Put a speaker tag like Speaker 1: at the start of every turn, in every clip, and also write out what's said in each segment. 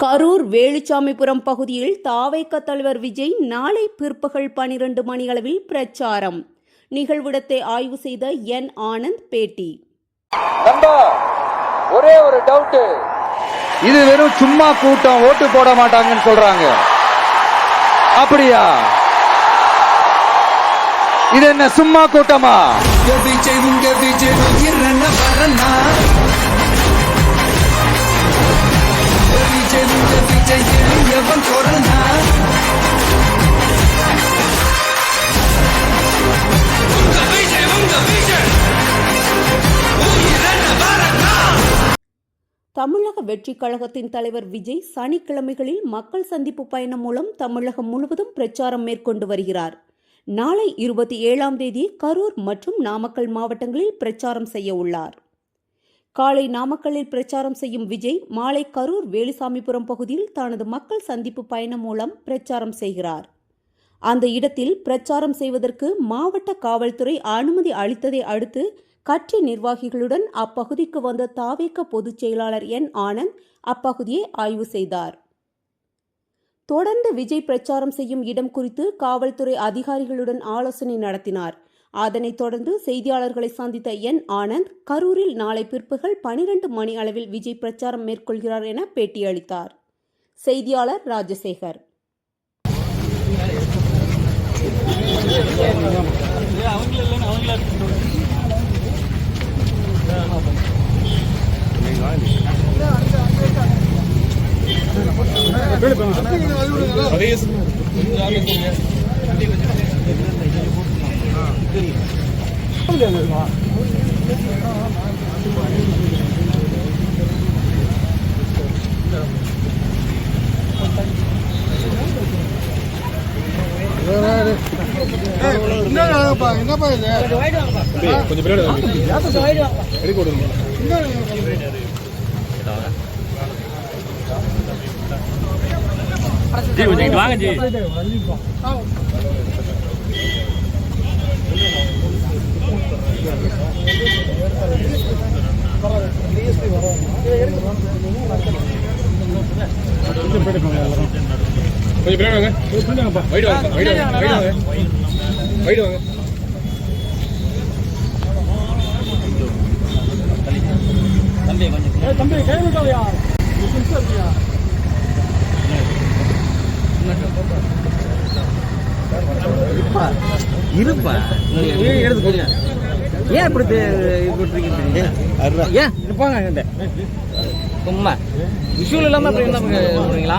Speaker 1: கரூர் வேலுச்சாமிபுரம் பகுதியில் தாவைக்க தலைவர் விஜய் நாளை பிற்பகல் பனிரெண்டு மணியளவில் பிரச்சாரம். நிகழ்விடத்தை ஆய்வு செய்த என் ஆனந்த் பேட்டி.
Speaker 2: ஒரே ஒரு டவுட் இது வெறும் சும்மா கூட்டம் ஓட்டு போட மாட்டாங்கன்னு சொல்றாங்க. அப்படியா? இது என்ன சும்மா கூட்டமா?
Speaker 3: எவன்
Speaker 1: தமிழக வெற்றிக் கழகத்தின் தலைவர் விஜய் சனிக்கிழமைகளில் மக்கள் சந்திப்பு பயணம் மூலம் தமிழகம் முழுவதும் பிரச்சாரம் மேற்கொண்டு வருகிறார். நாளை இருபத்தி ஏழாம் தேதி கரூர் மற்றும் நாமக்கல் மாவட்டங்களில் பிரச்சாரம் செய்ய உள்ளார். காலை நாமக்கல்லில் பிரச்சாரம் செய்யும் விஜய் மாலை கரூர் வேலுசாமிபுரம் பகுதியில் தனது மக்கள் சந்திப்பு பயணம் மூலம் பிரச்சாரம் செய்கிறார். அந்த இடத்தில் பிரச்சாரம் செய்வதற்கு மாவட்ட காவல்துறை அனுமதி அளித்ததை அடுத்து கட்சி நிர்வாகிகளுடன் அப்பகுதிக்கு வந்த தாவேக்க பொதுச் செயலாளர் என் ஆனந்த் அப்பகுதியை ஆய்வு செய்தார். தொடர்ந்து விஜய் பிரச்சாரம் செய்யும் இடம் குறித்து காவல்துறை அதிகாரிகளுடன் ஆலோசனை நடத்தினார். அதனைத் தொடர்ந்து செய்தியாளர்களை சந்தித்த என். ஆனந்த் கரூரில் நாளை பிற்பகல் பனிரெண்டு மணி அளவில் விஜய் பிரச்சாரம் மேற்கொள்கிறார் என பேட்டியளித்தார். செய்தியாளர் ராஜசேகர்.
Speaker 4: அதே என்னப்பா இது
Speaker 5: கொஞ்சம் பின்னாடி எடுக்க விடுங்க. ஜி கொஞ்சம் வாங்க ஜி கொஞ்சம் பின்னாடி வாங்க வைடு வாங்க வைடு வாங்க வைடு வாங்க வைடு வாங்க
Speaker 6: இருப்பா. எடுத்து கொடுங்க ஏன் இப்படி போட்டுருக்கீங்க ஏன்? இருப்பாங்க என்கிட்ட சும்மா. விஷுவல் இல்லாம அப்படி என்ன பண்ணுறீங்களா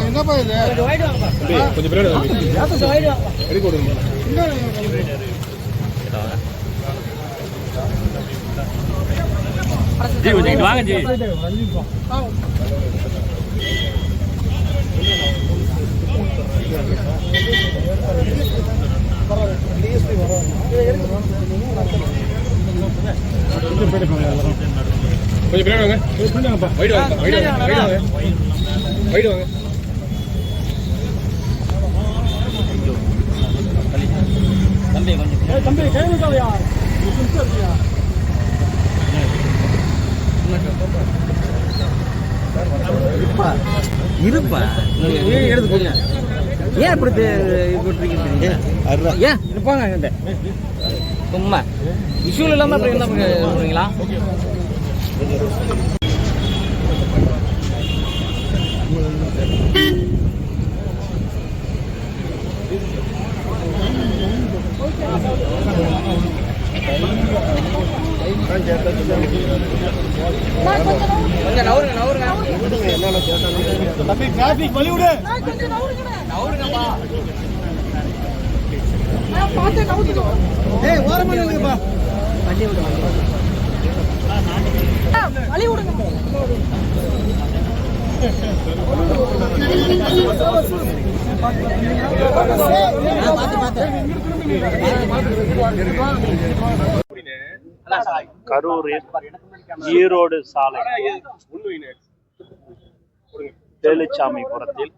Speaker 4: என்னப்பா என்னப்பா இது?
Speaker 5: கொஞ்சம் பின்னாடி வாங்க. எடுக்க விடுங்க. ஜி கொஞ்சம் இங்கிட்டு வாங்க ஜி. கொஞ்சம் பின்னாடி வாங்க. வாங்க. வாங்க. வாங்க. தம்பி கை வைக்காதயா
Speaker 6: இருப்பா ஏன் எடுத்து போங்க ஏன் இப்படி போட்டிருக்கீங்க ஏன் இருப்பாங்க என்கிட்ட சும்மா விஷுவல் இல்லாம அப்படி என்ன பண்ணுறீங்களா
Speaker 4: தம்பி டிராபிக் வழி விடு. ஏய் ஓரமா நில்லுங்கப்பா.
Speaker 7: கரூரில் ஈரோடு சாலை. வேலுச்சாமிபுரத்தில்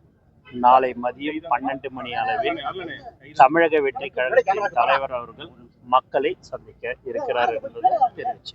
Speaker 7: நாளை மதியம் பன்னெண்டு மணி அளவில் தமிழக வெற்றி கழகத்தின் தலைவர் அவர்கள் மக்களை சந்திக்க இருக்கிறார் என்பது தெரிவிச்சு.